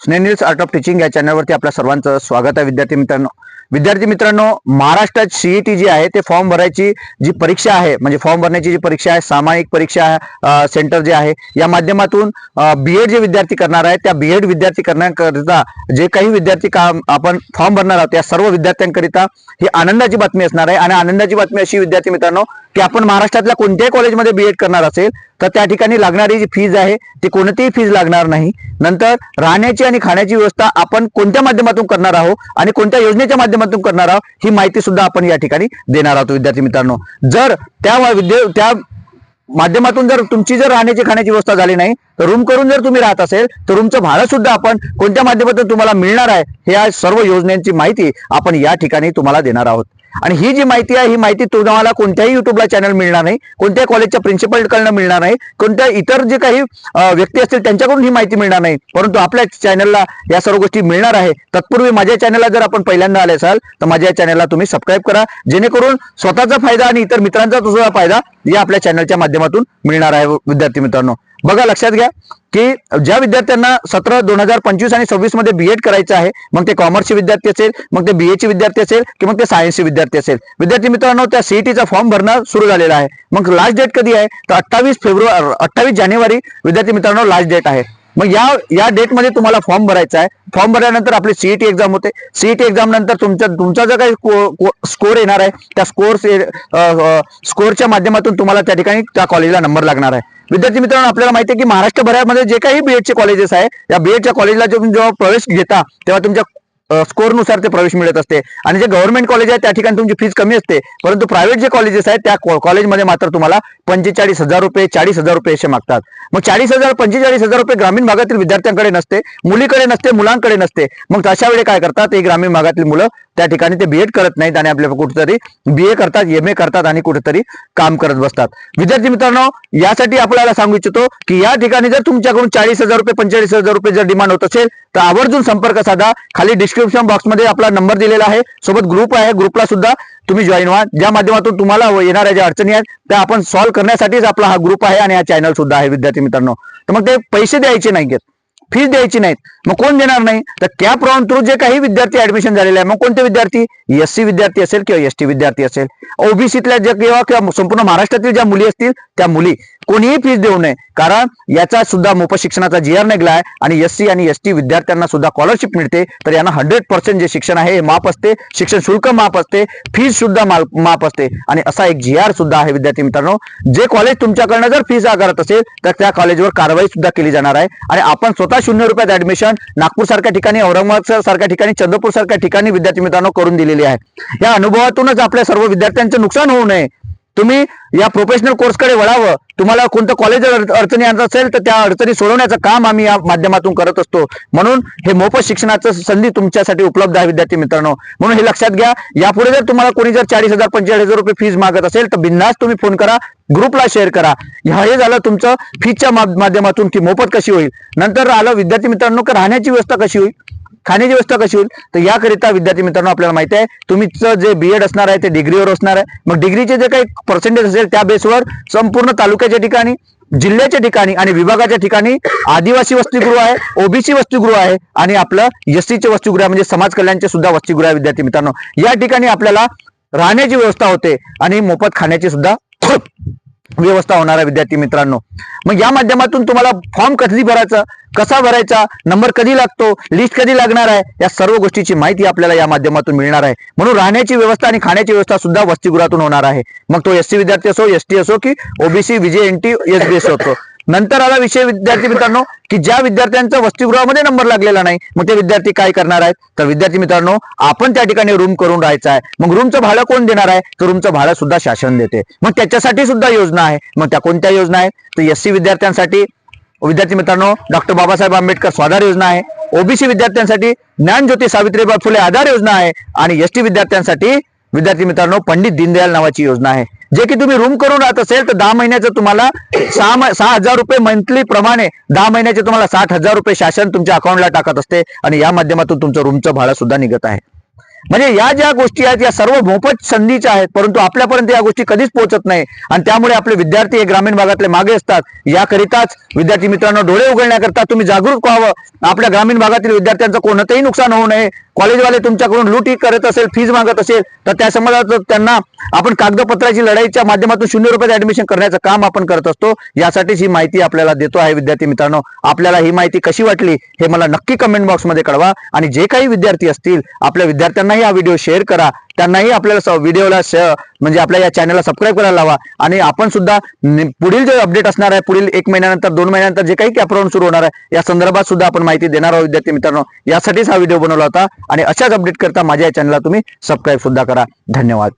स्नेनिल्स art of teaching या चॅनलवरती आपल्या सर्वांचं स्वागत आहे. विद्यार्थी मित्रांनो विद्यार्थी मित्रांनो महाराष्ट्रात सीईटी जी आहे ते फॉर्म भरायची जी परीक्षा आहे म्हणजे फॉर्म भरण्याची जी परीक्षा आहे सामायिक परीक्षा सेंटर जे आहे या माध्यमातून बीएड जे विद्यार्थी करणार आहेत त्या बीएड विद्यार्थी करण्याकरिता जे काही विद्यार्थी काम आपण फॉर्म भरणार आहोत त्या सर्व विद्यार्थ्यांकरिता ही आनंदाची बातमी असणार आहे. आणि आनंदाची बातमी अशी विद्यार्थी मित्रांनो की आपण महाराष्ट्रातल्या कोणत्याही कॉलेजमध्ये बीएड करणार असेल तर त्या ठिकाणी लागणारी जी फीज आहे ती कोणतीही फीज लागणार नाही. नंतर राहण्याची आणि खाण्याची व्यवस्था आपण कोणत्या माध्यमातून करणार आहोत आणि कोणत्या योजनेच्या माध्यमातून करणार आहोत ही माहिती सुद्धा आपण या ठिकाणी देणार आहोत विद्यार्थी मित्रांनो. जर त्या विद्या त्या माध्यमातून जर तुमची जर राहण्याची खाण्याची व्यवस्था झाली नाही तर रूम करून जर तुम्ही राहत असेल तर रूमचं भाडं सुद्धा आपण कोणत्या माध्यमातून तुम्हाला मिळणार आहे हे या सर्व योजनांची माहिती आपण या ठिकाणी तुम्हाला देणार आहोत. आणि ही जी माहिती आहे ही माहिती तुम्हाला कोणत्याही युट्यूबला चॅनल मिळणार नाही कोणत्याही कॉलेजच्या प्रिन्सिपलकडनं मिळणार नाही कोणत्या इतर जे काही व्यक्ती असतील त्यांच्याकडून ही माहिती मिळणार नाही. परंतु आपल्या चॅनलला या सर्व गोष्टी मिळणार आहे. तत्पूर्वी माझ्या चॅनलला जर आपण पहिल्यांदा आले असाल तर माझ्या चॅनलला तुम्ही सबस्क्राईब करा. जेणेकरून स्वतःचा फायदा आणि इतर मित्रांचा सुद्धा फायदा या आपल्या चॅनलच्या माध्यमातून मिळणार आहे. विद्यार्थी मित्रांनो बघा लक्षात घ्या की ज्या विद्यार्थ्यांना सतरा दोन हजार पंचवीस आणि सव्वीसमध्ये बीएड करायचं आहे मग ते कॉमर्सचे विद्यार्थी असेल मग ते बीए चे विद्यार्थी असेल की मग ते सायन्सचे विद्यार्थी असेल. विद्यार्थी मित्रांनो त्या सीईटीचा फॉर्म भरणं सुरू झालेला आहे. मग लास्ट डेट कधी आहे? तर अठ्ठावीस फेब्रुवारी अठ्ठावीस जानेवारी विद्यार्थी मित्रांनो लास्ट डेट आहे. मग या या डेटमध्ये तुम्हाला फॉर्म भरायचा आहे. फॉर्म भरल्यानंतर आपली सीईटी एक्झाम होते. सीईटी एक्झाम नंतर तुमचा तुमचा जो काही स्कोर येणार आहे त्या स्कोर स्कोरच्या माध्यमातून तुम्हाला त्या ठिकाणी त्या कॉलेजला नंबर लागणार आहे. विद्यार्थी मित्रांनो आपल्याला माहिती आहे की महाराष्ट्रभरामध्ये जे काही बीएडचे कॉलेजेस आहे या बीएडच्या कॉलेजला तुम्ही जेव्हा प्रवेश घेता तेव्हा तुमच्या स्कोरनुसार ते प्रवेश मिळत असते. आणि जे गव्हर्नमेंट कॉलेज आहे त्या ठिकाणी तुमची फीज कमी असते. परंतु प्रायव्हेट जे कॉलेजेस आहेत त्या कॉलेजमध्ये मात्र तुम्हाला पंचेचाळीस हजार रुपये चाळीस हजार रुपये असे मागतात. मग चाळीस हजार पंचेचाळीस हजार रुपये ग्रामीण भागातील विद्यार्थ्यांकडे नसते मुलीकडे नसते मुलांकडे नसते. मग अशा वेळी काय करतात ते ग्रामीण भागातील मुलं त्या ठिकाणी ते बीएड करत नाहीत आणि आपल्या कुठेतरी बीए करतात एम ए करतात आणि कुठेतरी काम करत बसतात. विद्यार्थी मित्रांनो यासाठी आपल्याला सांगू इच्छितो की या ठिकाणी जर तुमच्याकडून चाळीस हजार रुपये पंचेचाळीस हजार रुपये जर डिमांड होत असेल तर आवर्जून संपर्क साधा. खाली डिस्क्रिप्शन बॉक्समध्ये आपला नंबर दिलेला आहे. सोबत ग्रुप आहे. ग्रुपला सुद्धा तुम्ही जॉईन व्हा. ज्या माध्यमातून तुम्हाला येणाऱ्या ज्या अडचणी आहेत त्या आपण सॉल्व्ह करण्यासाठीच आपला हा ग्रुप आहे आणि हा चॅनल सुद्धा आहे विद्यार्थी मित्रांनो. तर मग ते पैसे द्यायचे नाहीत फीस द्यायची नाहीत. मग कोण देणार नाही? तर कॅप राऊंड थ्रू जे काही विद्यार्थी ऍडमिशन झालेले आहे मग कोणते विद्यार्थी? एस सी विद्यार्थी असेल किंवा एस टी विद्यार्थी असेल. ओबीसीतल्या ज्या किंवा किंवा संपूर्ण महाराष्ट्रातील ज्या मुली असतील त्या मुली. कोणीही फीस देऊ नये. कारण याचा सुद्धा मोफत शिक्षणाचा जी आर निघला आहे आणि एस सी आणि एस टी विद्यार्थ्यांना सुद्धा स्कॉलरशिप मिळते. तर यांना हंड्रेड पर्सेंट जे शिक्षण आहे हे माफ असते. शिक्षण शुल्क माफ असते. फीस सुद्धा माफ असते. आणि असा एक जी आर सुद्धा आहे विद्यार्थी मित्रांनो. जे कॉलेज तुमच्याकडनं जर फीस आकारत असेल तर त्या कॉलेजवर कारवाई सुद्धा केली जाणार आहे. आणि आपण स्वतः शून्य रुपयात ऍडमिशन नागपूर सारख्या ठिकाणी औरंगाबाद सारख्या ठिकाणी चंद्रपूर सारख्या ठिकाणी विद्यार्थी मित्रांनो करून दिलेली आहे. या अनुभवातूनच आपल्या सर्व विद्यार्थ्यांचं नुकसान होऊ नये. तुम्ही या प्रोफेशनल कोर्सकडे वळावं. तुम्हाला कोणतं कॉलेज अडचणी आणत असेल तर त्या अडचणी सोडवण्याचं काम आम्ही या माध्यमातून करत असतो. म्हणून हे मोफत शिक्षणाचं संधी तुमच्यासाठी उपलब्ध आहे विद्यार्थी मित्रांनो. म्हणून हे लक्षात घ्या. यापुढे जर तुम्हाला कोणी जर चाळीस हजार पंचेचाळीस हजार रुपये फीज मागत असेल तर बिंदास तुम्ही फोन करा. ग्रुपला शेअर करा. हे झालं तुमचं फीच्या माध्यमातून की मोफत कशी होईल? नंतर आलं विद्यार्थी मित्रांनो राहण्याची व्यवस्था कशी होईल? खाण्याची व्यवस्था कशी होईल? तर याकरिता विद्यार्थी मित्रांनो आपल्याला माहिती आहे तुमचं जे बीएड असणार आहे ते डिग्रीवर असणार आहे. मग डिग्रीचे जे काही पर्सेंटेज असेल त्या बेसवर संपूर्ण तालुक्याच्या ठिकाणी जिल्ह्याच्या ठिकाणी आणि विभागाच्या ठिकाणी आदिवासी वसतिगृह आहे ओबीसी वसतिगृह आहे आणि आपलं एससीचे वसतिगृह म्हणजे समाज कल्याणचे सुद्धा वसतिगृह आहे विद्यार्थी मित्रांनो. या ठिकाणी आपल्याला राहण्याची व्यवस्था होते आणि मोफत खाण्याची सुद्धा व्यवस्था होणार आहे विद्यार्थी मित्रांनो. मग या माध्यमातून तुम्हाला फॉर्म कधी भरायचा कसा भरायचा नंबर कधी लागतो लिस्ट कधी लागणार आहे या सर्व गोष्टीची माहिती आपल्याला या माध्यमातून मिळणार आहे. म्हणून राहण्याची व्यवस्था आणि खाण्याची व्यवस्था सुद्धा वसतिगृहातून होणार आहे. मग तो एससी विद्यार्थी असो एस टी असो की OBC VJ N T S B C असो नंतर आला विषय विद्यार्थी मित्रांनो की ज्या विद्यार्थ्यांचा वसतिगृहामध्ये नंबर लागलेला नाही मग ते विद्यार्थी काय करणार आहेत? तर विद्यार्थी मित्रांनो आपण त्या ठिकाणी रूम करून राहायचा आहे. मग रूमचं भाडं कोण देणार आहे? तर रूमचं भाडं सुद्धा शासन देते. मग त्याच्यासाठी सुद्धा योजना आहे. मग त्या कोणत्या योजना आहेत? तर एस विद्यार्थ्यांसाठी विद्यार्थी मित्रांनो डॉक्टर बाबासाहेब आंबेडकर स्वाधार योजना आहे. ओबीसी विद्यार्थ्यांसाठी ज्ञानज्योती सावित्रीबाई फुले आधार योजना आहे. आणि एसटी विद्यार्थ्यांसाठी विद्यार्थी मित्रांनो पंडित दीनदयाल नावाची योजना आहे. जे की तुम्ही रूम करून राहत असेल तर दहा महिन्याचं तुम्हाला सहा सहा हजार रुपये मंथली प्रमाणे दहा महिन्याचे तुम्हाला साठ हजार रुपये शासन तुमच्या अकाउंटला टाकत असते आणि या माध्यमातून तुमचं रूमचं भाडं सुद्धा निघत आहे. म्हणजे या ज्या गोष्टी आहेत या सर्व मोफत संधीच्या आहेत परंतु आपल्यापर्यंत या गोष्टी कधीच पोहोचत नाही. आणि त्यामुळे आपले विद्यार्थी हे ग्रामीण भागातले मागे असतात. याकरिताच विद्यार्थी मित्रांनो डोळे उघडण्याकरता तुम्ही जागरूक व्हावं. आपल्या ग्रामीण भागातील विद्यार्थ्यांचं कोणतंही नुकसान होऊ नये. कॉलेजवाले तुमच्याकडून लूटी करत असेल फीज मागत असेल तर त्या संबंधात त्यांना आपण कागदपत्राची लढाईच्या माध्यमातून शून्य रुपयात ऍडमिशन करण्याचं काम आपण करत असतो. यासाठीच ही माहिती आपल्याला देतो आहे विद्यार्थी मित्रांनो. आपल्याला ही माहिती कशी वाटली हे मला नक्की कमेंट बॉक्समध्ये कळवा. आणि जे काही विद्यार्थी असतील आपल्या विद्यार्थ्यांनाही हा व्हिडिओ शेअर करा. त्यांनाही आपल्याला व्हिडिओला म्हणजे आपल्या या चॅनलला सबस्क्राईब करायला लावा. आणि आपण सुद्धा पुढील जे अपडेट असणार आहे पुढील एक महिन्यानंतर दोन महिन्यानंतर जे काही कॅपराऊंड सुरू होणार आहे या संदर्भात सुद्धा आपण माहिती देणार आहोत. विद्यार्थी मित्रांनो यासाठीच हा व्हिडिओ बनवला होता. आणि अशाच अपडेट करता माझ्या या चॅनलला तुम्ही सबस्क्राईब सुद्धा करा. धन्यवाद.